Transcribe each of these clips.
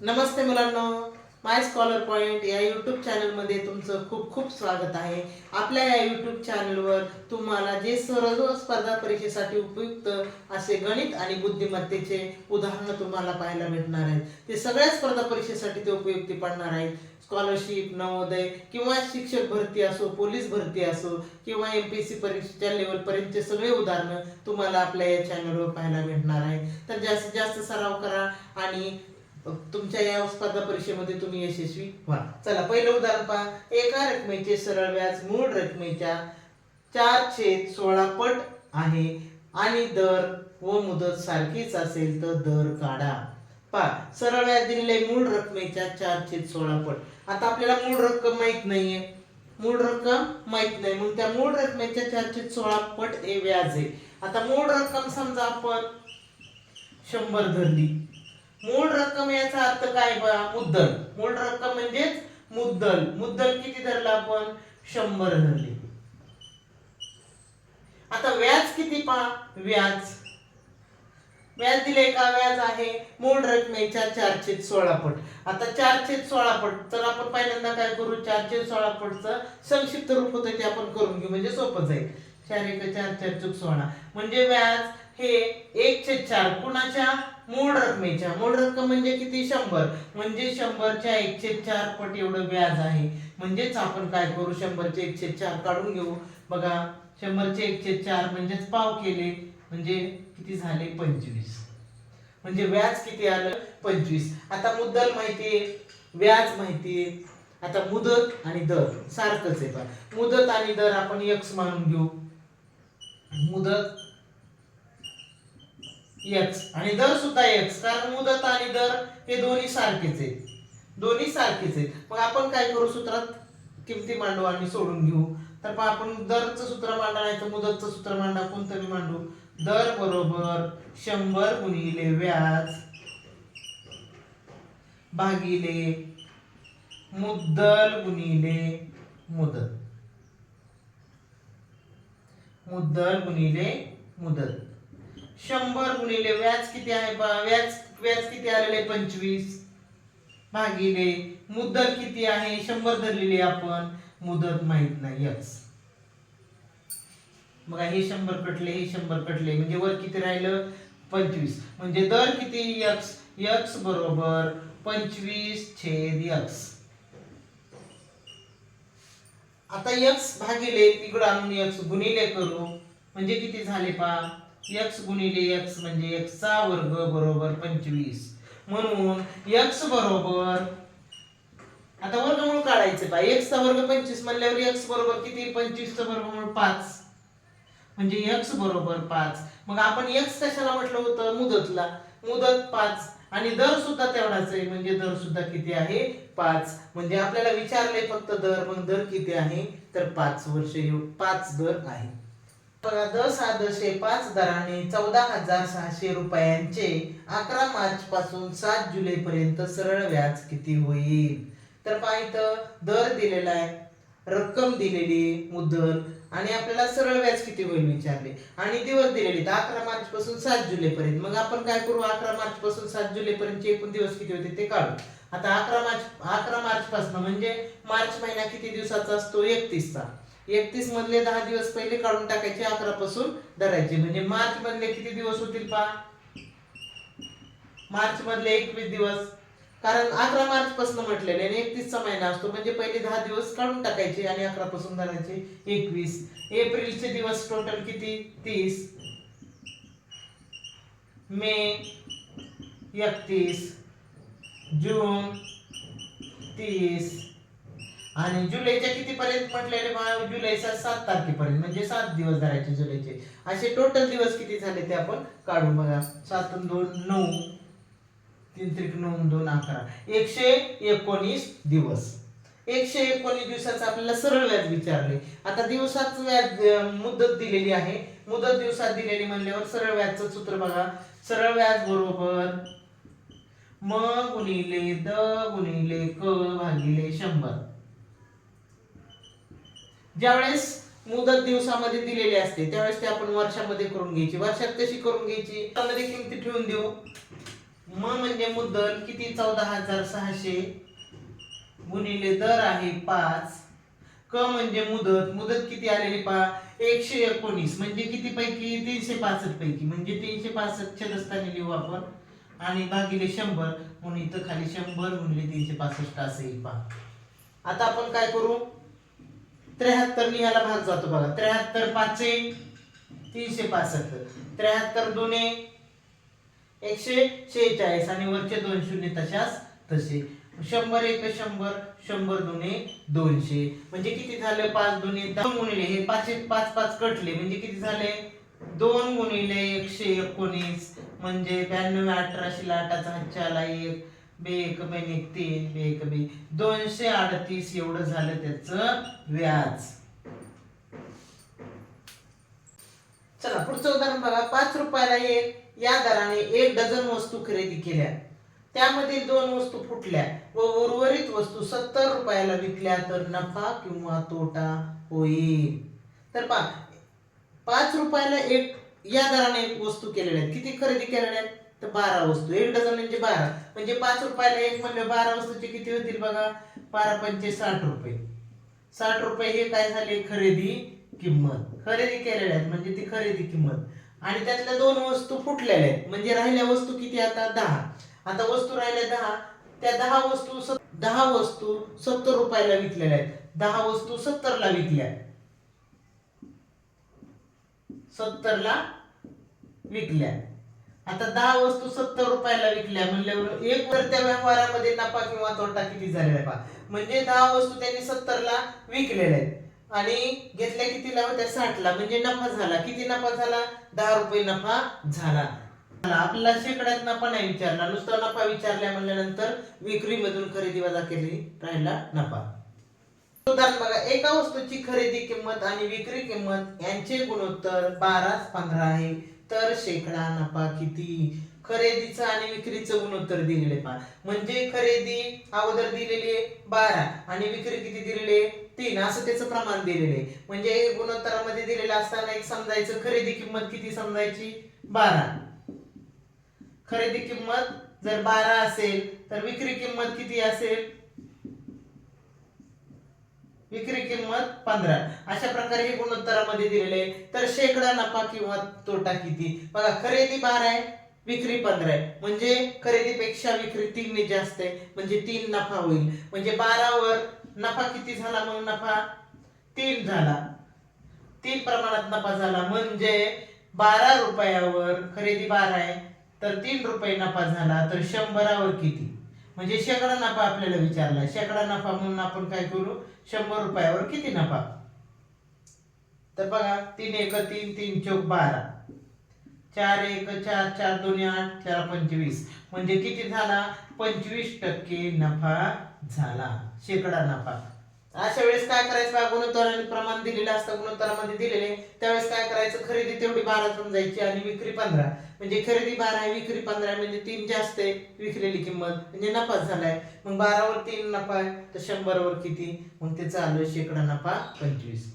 नमस्ते मुलांना. My scholar point या YouTube चॅनलमध्ये तुमचं खूप खूप स्वागत आहे. आपल्या या यूट्यूब चॅनलवर तुम्हाला जे सर्व स्पर्धा परीक्षेसाठी उपयुक्त असे गणित आणि बुद्धिमत्तेचे उदाहरणं तुम्हाला पाहायला भेटणार आहेत. ते सगळ्या स्पर्धा परीक्षेसाठी ते उपयुक्ती पडणार आहेत. स्कॉलरशिप नवोदय किंवा शिक्षक भरती असो पोलीस भरती असो किंवा एम पी एस सी परीक्षेच्या लेवलपर्यंतचे सगळे उदाहरणं तुम्हाला आपल्या या चॅनलवर पाहायला भेटणार आहे तर जास्तीत जास्त सराव करा आणि तुमच्या या स्पर्धा परीक्षेमध्ये तुम्ही यशस्वी व्हा. चला पहिलं उदाहरण पहा. एका रकमेचे सरळ व्याज मूळ रकमेच्या चार छेद सोळा पट आहे आणि दर व मुदत सारखीच असेल तर दर काढा. पहा सरळ व्याज दिलेले मूळ रकमेच्या चार छेद सोळा पट. आता आपल्याला मूळ रक्कम माहीत नाहीये. मूळ रक्कम माहीत नाही. मग त्या मूळ रकमेच्या चार छेद सोळा पट हे व्याज आहे. आता मूळ रक्कम समजा आपण शंभर धरली. मूळ रक्कम याचा अर्थ काय बा? मुद्दल. मूळ रक्कम म्हणजेच मुद्दल. मुद्दल किती धरला आपण? शंभर धरले. आता व्याज किती पहा? व्याज. व्याज दिले का? व्याज आहे. मूळ रकमेच्या चारशे सोळा पट. आता चारशे सोळा पट. तर आपण पहिल्यांदा काय करू? चारशे सोळा पटचं संक्षिप्त रूप होतं ते आपण करून घेऊ. म्हणजे सोपं जाईल. चार एक चार चार चूक सोळा. म्हणजे व्याज हे एक छेद चार. कुणाच्या? मूळ रकमेच्या. मूळ रक्कम म्हणजे किती? शंभर. म्हणजे शंभरच्या एकशे चार पट एवढं व्याज आहे. म्हणजेच आपण काय करू? शंभरचे एकशे चार काढून घेऊ. बघा शंभरचे एकशे चार म्हणजेच पाव केले. म्हणजे किती झाले? पंचवीस. म्हणजे व्याज किती आलं? पंचवीस. आता मुद्दल माहिती आहे. व्याज माहिती आहे. आता मुदत आणि दर. सारखंच आहे पण. मुदत आणि दर आपण एक्स मानून घेऊ. मुदत यक्स आणि दर सुद्धा यक्स कारण मुदत आणि दर हे दोन्ही सारखेच आहेत. दोन्ही सारखेच आहेत. मग आपण काय करू सूत्रात? किमती मांडू आणि सोडून घेऊ. तर मग आपण दरचं सूत्र मांडा नाही तर मुदतचं सूत्र मांडा. कोणतं मी मांडू? दर बरोबर शंभर गुणिले व्याज भागिले मुद्दल गुणिले मुदत. मुद्दल गुणिले मुदत. शंभर गुणिले व्याज किती आहे? पहा व्याज व्याज किती आलेले? पंचवीस. भागिले मुद्दल किती आहे? शंभर धरलेली आपण. मुदत माहीत नाही. यक्स बघा हे शंभर कटले हे शंभर कटले. म्हणजे वर किती राहिलं? पंचवीस. म्हणजे दर किती? यक्स यक्स बरोबर पंचवीस छेद यक्स. आता यक्स भागिले तिकडं आणून यक्स गुणिले करू. म्हणजे किती झाले पहा? यक्स गुणिले एक्स म्हणजे x चा वर्ग बरोबर पंचवीस. म्हणून यक्स बरोबर आता वर्गमूळ काढायचं पहा. X चा वर्ग पंचवीस म्हणल्यावर x बरोबर किती? पंचवीस चा वर्गमूळ पाच. म्हणजे x बरोबर पाच. मग आपण x कशाला म्हटलं होतं? मुदतला. मुदत पाच. आणि दर सुद्धा तेवढाच आहे. म्हणजे दर सुद्धा किती आहे? पाच. म्हणजे आपल्याला विचारले फक्त दर. मग दर किती आहे? तर पाच वर्ष पाच दर आहे. बघा दस हा दशे पाच दराने चौदा हजार सहाशे रुपयांचे अकरा मार्च पासून सात जुलै पर्यंत सरळ व्याज किती होईल? तर पहा दर दिलेला आहे रक्कम दिलेली मुदत आणि आपल्याला सरळ व्याज किती होईल विचारले. आणि दिवस दिलेले तर अकरा मार्च पासून सात जुलै पर्यंत. मग आपण काय करू? अकरा मार्च पासून सात जुलै पर्यंतचे एकूण दिवस किती होते ते काढू. आता अकरा मार्च अकरा मार्च पासून म्हणजे मार्च महिना किती दिवसाचा असतो? एकतीसचा. एकतीस मधले दहा दिवस पहिले काढून टाकायचे अकरा पासून धरायचे. म्हणजे मार्च मधले किती दिवस होतील पहा? मार्च मधले एकवीस दिवस. कारण अकरा मार्च पासून म्हटलेले आणि एकतीसचा महिना असतो. म्हणजे पहिले दहा दिवस काढून टाकायचे आणि अकरा पासून धरायचे. एकवीस. एप्रिलचे दिवस टोटल किती? तीस. मे एकतीस. जून तीस. आणि जुलैच्या किती पर्यंत म्हटलेले जुलैच्या सात तारखेपर्यंत म्हणजे सात दिवस धरायचे जुलैचे. असे टोटल दिवस किती झाले ते आपण काढू बघा. सात दोन नऊ तीन त्रिक नऊ दोन अकरा. एकशे एकोणीस दिवस. एकशे एकोणीस दिवसाचं आपल्याला सरळ व्याज विचारले. आता दिवसाच व्याज मुदत दिलेली आहे. मुदत दिवसात दिलेली म्हणल्यावर सरळ व्याजचं सूत्र बघा. सरळ व्याज बरोबर. म गुणिले द गुणिले क भागिले शंभर. ज्यावेळेस मुदत दिवसामध्ये दिलेली असते त्यावेळेस ते आपण वर्षामध्ये करून घ्यायची. वर्षात कशी करून घ्यायची? त्यामध्ये किमती ठेवून देऊ. म म्हणजे मुद्दल किती? चौदा हजार सहाशे गुणिले दर आहे पाच. क म्हणजे मुदत. मुदत किती आलेली पा एकशे एकोणीस. म्हणजे किती पैकी? तीनशे पासष्ट पैकी. म्हणजे तीनशे पासष्ट छेदस्थानी लिहू आपण. आणि भागिले शंभर. म्हणून इथं खाली शंभर गुणिले तीनशे पासष्ट असं येईल पहा. आता आपण काय करू? त्र्याहत्तर याला भाग जातो बघा. त्र्याहत्तर पाचशे तीनशे पासष्ट. त्र्याहत्तर दोन्ही एकशे शेहेचाळीस आणि वरचे दोन शून्य तशाच तसे. शंभर एक शंभर शंभर दोन्ही दोनशे. म्हणजे किती झालं पाच दोन्ही? दोन गुणिले हे पाचशे पाच पाच कटले. म्हणजे किती झाले? दोन गुणिले एकशे एकोणीस. म्हणजे ब्याण्णव अठराशे लाटाचा हातच्या एक. बे एक बेन तीन बे एक बे दोनशे अडतीस एवढं झालं त्याच व्याज. चला पुढचं उदाहरण बघा. पाच रुपयाला एक या दराने एक डझन वस्तू खरेदी केल्या. त्यामध्ये दोन वस्तू फुटल्या व उर्वरित वस्तू सत्तर रुपयाला विकल्या तर नफा किंवा तोटा होईल. तर पा पाच रुपयाला एक या दराने वस्तू केलेल्या आहेत. किती खरेदी केलेल्या आहेत? तर बारा वस्तू. एक डझन म्हणजे बारा. म्हणजे पाच रुपयाला एक म्हणले बारा वस्तूचे किती होतील बघा? बारा पंचे साठ रुपये. साठ रुपये हे काय झाले? खरेदी किंमत. खरेदी केलेल्या आहेत. म्हणजे ती खरेदी किंमत. आणि त्यातल्या दोन वस्तू फुटलेल्या आहेत. म्हणजे राहिल्या वस्तू किती आता? दहा. आता वस्तू राहिल्या दहा. त्या दहा वस्तू दहा वस्तू सत्तर रुपयाला विकलेल्या आहेत. दहा वस्तू सत्तरला विकल्या. सत्तरला विकल्या. आता दहा वस्तू सत्तर रुपयाला विकल्या. म्हणल्यावर एक वर त्या व्यवहारामध्ये नफा किंवा तोटा किती झालेला आहे पहा. म्हणजे दहा वस्तू त्यांनी सत्तरला विकलेल्या आहेत. आणि घेतल्या कितीला? होत्या साठला. म्हणजे नफा झाला. किती नफा झाला? दहा रुपये नफा झाला. आपल्याला शेकड्यात नफा नाही विचारला नुसता नफा विचारल्या म्हणल्यानंतर विक्रीमधून खरेदी वजा केली राहिला नफा. उदाहरण बघा. एका वस्तूची खरेदी किंमत आणि विक्री किंमत यांचे गुणोत्तर बारा पंधरा आहे. तर शेकडा नफा किती? खरेदीचं आणि विक्रीचं गुणोत्तर दिलेले पहा. म्हणजे खरेदी अगोदर दिलेली आहे बारा आणि विक्री किती दिलेली आहे? तीन. असं त्याचं प्रमाण दिलेलं आहे. म्हणजे गुणोत्तरामध्ये दिलेलं असताना एक समजायचं खरेदी किंमत किती समजायची? बारा. खरेदी किंमत जर बारा असेल तर विक्री किंमत किती असेल? विक्री किंमत पंधरा. अशा प्रकारे हे गुणोत्तरामध्ये दिलेले आहे. तर शेकडा नफा किंवा तोटा किती? बघा खरेदी बारा आहे विक्री पंधरा आहे. म्हणजे खरेदीपेक्षा विक्री तीनने जास्त आहे. म्हणजे तीन नफा होईल. म्हणजे बारावर नफा किती झाला मग नफा? तीन झाला. तीन प्रमाणात नफा झाला. म्हणजे बारा रुपयावर खरेदी बारा आहे तर तीन रुपये नफा झाला. तर शंभरावर किती? म्हणजे शेकडा नफा आपल्याला विचारला. शेकडा नफा म्हणून आपण काय करू? शंभर रुपयावर किती नफा? तर बघा तीन एक तीन तीन चौक बारा. चार एक चार चार दोन आठ चार पंचवीस. म्हणजे किती झाला? पंचवीस टक्के नफा झाला. शेकडा नफा. अशा काय करायचं बा? गुणोत्तराने प्रमाण दिलेलं असतं गुणोत्तरामध्ये दिलेले. त्यावेळेस काय करायचं? खरेदी तेवढी बारा जायची आणि विक्री पंधरा. म्हणजे खरेदी बारा आहे विक्री पंधरा म्हणजे तीन जास्त आहे विकलेली किंमत म्हणजे नफा झालाय. मग बारावर तीन नफा आहे तर शंभरावर किती? मग ते चालू शेकडा नफा पंचवीस.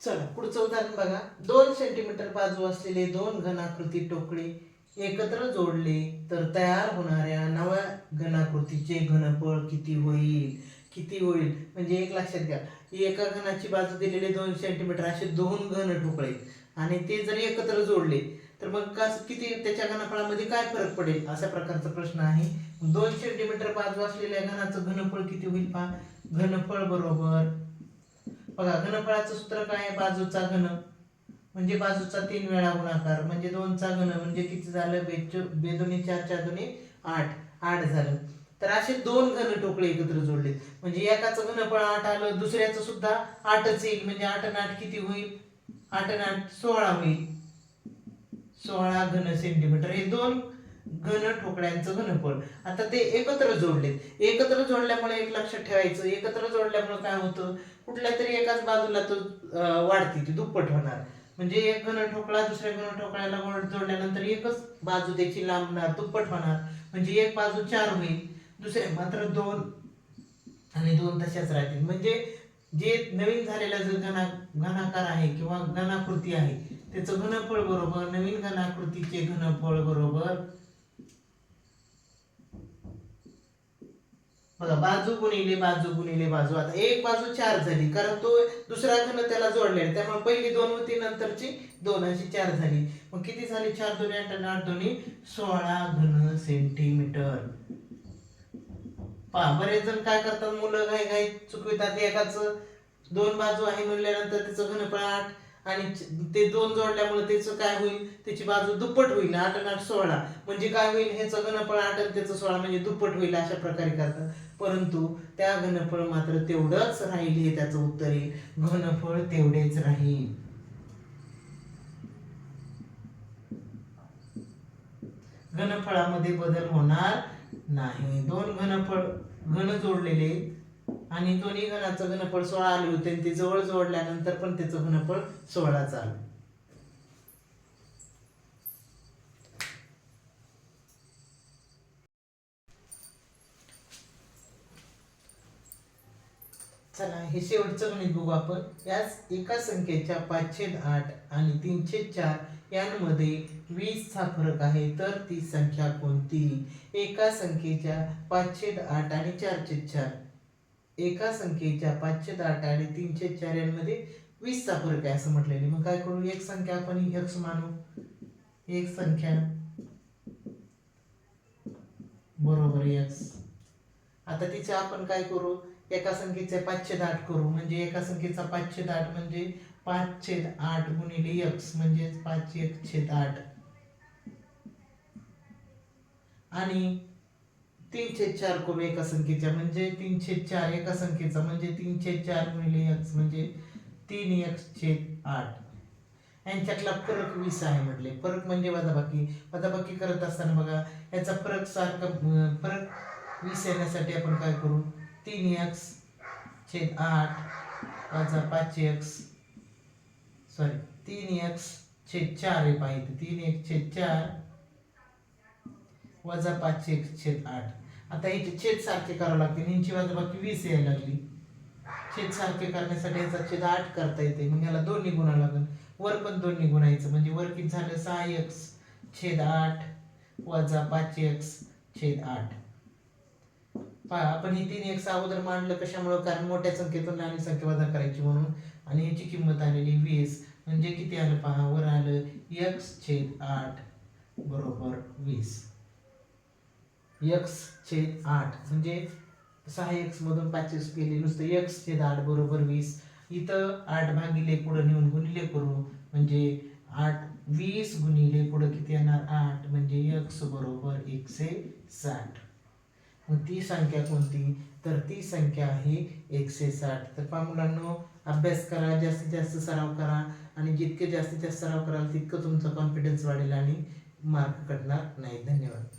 चला पुढचं उदाहरण बघा. दोन सेंटीमीटर बाजू असलेले दोन घनाकृती टोकळे एकत्र जोडले तर तयार होणाऱ्या नव्या घनाकृतीचे घनफळ किती होईल? किती होईल? म्हणजे एक लक्षात घ्या. एका घनाची बाजू दिलेली दोन सेंटीमीटर असे दोन घन ठोकळे आणि ते जर एकत्र जोडले तर मग कस किती त्याच्या घनफळामध्ये काय फरक पडेल? अशा प्रकारचा प्रश्न आहे. दोन सेंटीमीटर बाजू असलेल्या घनाचं घनफळ किती होईल पहा? घनफळ बरोबर. बघा घनफळाचं सूत्र काय आहे? बाजूचा घन. म्हणजे बाजूचा तीन वेळा गुणाकार. म्हणजे दोनचा घन म्हणजे किती झालं? बेच बेदोनी चार चार दोन्ही आठ. आठ झालं. तर असे दोन घन टोकळे एकत्र जोडले म्हणजे एकाचं घनफळ आठ आलं दुसऱ्याचं सुद्धा आठच येईल. म्हणजे आठ आठ किती होईल? आठ आठ सोळा होईल. सोळा घन सेंटीमीटर हे दोन घन ठोकळ्यांचं घनफळ. आता ते एकत्र जोडलेत. एकत्र जोडल्यामुळे एक लक्षात ठेवायचं. एकत्र जोडल्यामुळे काय होतं? कुठल्या तरी एकाच बाजूला तो अं, वाढते. ती दुप्पट होणार. म्हणजे एक घन ठोकळा दुसऱ्या घन ठोकळ्याला जोडल्यानंतर एकच बाजू त्याची लांबणार दुप्पट होणार. म्हणजे एक बाजू चार होईल. दुसरे मात्र दोन आणि दोन तशाच राहतील. म्हणजे जे नवीन झालेला जो घना घनाकार आहे किंवा घनाकृती आहे त्याचं घनफळ बरोबर नवीन घनाकृतीचे घनफळ बरोबर. बघा बाजू गुणिले बाजू गुणिले बाजू. आता एक बाजू चार झाली कारण तो दुसरा घन त्याला जोडलेला त्यामुळे पहिली दोन होती नंतरची दोन अशी चार झाली. मग किती झाली? चार दोन्ही आठ आठ दोन्ही सोळा घन सेंटीमीटर पहा बरेच जण काय करतात मुलं घाई घाई चुकवितात. एकाच दोन बाजू आहे म्हणल्यानंतर त्याचं घनफळ आठ आणि ते दोन जोडल्यामुळे त्याचं काय होईल? त्याची बाजू दुप्पट होईल आठ आणि आठ सोळा. म्हणजे काय होईल? ह्याचं घनफळ आठ आणि त्याचं सोळा म्हणजे दुप्पट होईल अशा प्रकारे करतात. परंतु त्या घनफळ मात्र तेवढंच राहील हे त्याचं उत्तर येईल घनफळ तेवढेच राहील. घनफळामध्ये बदल होणार नाही. दोन घनफळ घन जोडलेले आणि दोन्ही घनाचं घनफळ सोळा आले होते आणि ते जवळ जोडल्यानंतर पण त्याचं घनफळ सोळाच आलं. चला हे शेवटचं गणित बघू आपण. याच एका संख्येच्या पाचशे आठ आणि तीनशे चार यांमध्ये वीसचा फरक आहे तर ती संख्या कोणती? एका संख्येच्या पाचशे आठ आणि चारशे चार. एका संख्येच्या पाचशे आठ आणि तीनशे चार यांमध्ये वीसचा फरक आहे असं म्हटलेलं. मग काय करू? एक संख्या आपण एक्स मानू. एक संख्या. बरोबर एक्स आता तिचे आपण काय करू? एका संख्येचे पाचशे दाट करू. म्हणजे एका संख्येचा पाचशे दाट म्हणजे पाच छेद आठ गुणिले एक्स म्हणजे पाच एक छेद आठ आणि तीनशे चार करू एका संख्येच्या. म्हणजे तीनशे चार एका संख्येचा म्हणजे तीनशे चार गुणिले एक्स म्हणजे तीन एक्स छेद आठ यांच्यातला फरक वीस आहे म्हटले. फरक म्हणजे वजाबाकी. वजाबाकी करत असताना बघा याचा फरक सारखा फरक वीस येण्यासाठी आपण काय करू? तीन एक्स छेद आठ वजा पाच एक्स सॉरी तीन एक्स छेद चार आहे पाहिजे. तीन एक छेद चार वजा पाच एक छेद आठ. आता इथे छेद सारखे करावं लागतील. ह्यांची वजा बाकी वीस यायला लागली. छेद सारखे करण्यासाठी याचा छेद आठ करता येते. मग याला दोन्ही गुणा लागेल. वर पण दोन्ही गुणायचं. म्हणजे वर किती झालं? सहा एक्स छेद आठ वजा पाच एक्स छेद आठ. पहा आपण ही तीन एक्स अगोदर मांडलं कशामुळं? कारण मोठ्या संख्येतून लहान संख्या वजा करायची म्हणून. आणि याची किंमत आलेली वीस. म्हणजे किती आलं पहा? वर आलं एक्स छेद आठ. बरोबर वीस. एक्स छेद आठ. म्हणजे सहा एक्स मधून पाच एक्स गेले. नुसतं एक्स छेद आठ बरोबर वीस. इथं आठ भागिले पुढं नेऊन गुणिले करू. म्हणजे आठ वीस गुणिले पुढं किती येणार? आठ. म्हणजे एक्स बरोबर एकशे साठ. मग ती संख्या कोणती? तर ती संख्या आहे एकशे साठ. तर पहा मुलांनो अभ्यास करा जास्तीत जास्त सराव करा आणि जितके जास्तीत जास्त सराव कराल तितकं तुमचा कॉन्फिडन्स वाढेल आणि मार्क कटणार नाही. धन्यवाद.